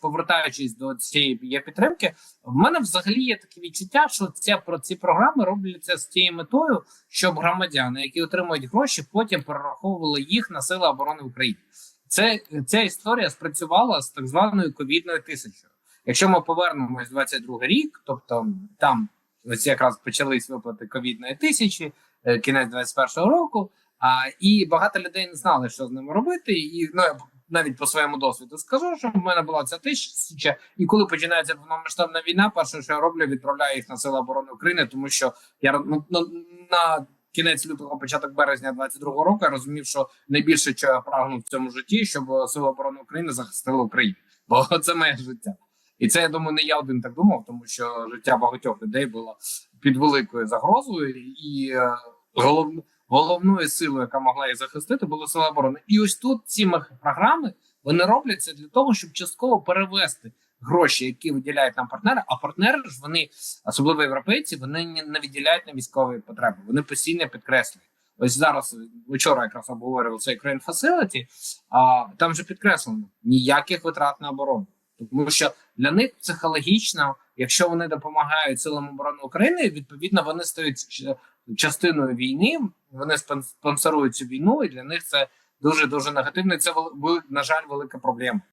повертаючись до цієї підтримки, в мене взагалі є таке відчуття, що це про ці програми робляться з тією метою, щоб громадяни, які отримують гроші, потім перераховували їх на сили оборони України. Це ця історія спрацювала з так званою ковідною тисячою. Якщо ми повернемось в 22 рік, тобто там ось якраз почались виплати ковідної тисячі, е, кінець 21 року. А і багато людей не знали, що з ними робити. І ну навіть по своєму досвіду скажу, що в мене була ця тисяча, і коли починається повномасштабна війна, перше, що я роблю, відправляю їх на сили оборони України, тому що я ну, ну, на кінець лютого, початок березня 22-го року я розумів, що найбільше, що я прагну в цьому житті, щоб сили оборони України захистили Україну, бо це моє життя. І це я думаю, не я один так думав, тому що життя багатьох людей було під великою загрозою, і е, голов, головною силою, яка могла їх захистити, була сила оборони. І ось тут ці програми вони робляться для того, щоб частково перевести гроші, які виділяють нам партнери. А партнери ж вони, особливо європейці, вони не- виділяють на військові потреби. Вони постійно підкреслюють. Ось зараз вчора якраз обговорював цей Ukraine Facility, а там же підкреслено ніяких витрат на оборону. Тому що для них психологічно, якщо вони допомагають силам оборони України, відповідно вони стають частиною війни. Вони спон- спонсорують цю війну, і для них це дуже дуже негативно. І це на жаль велика проблема.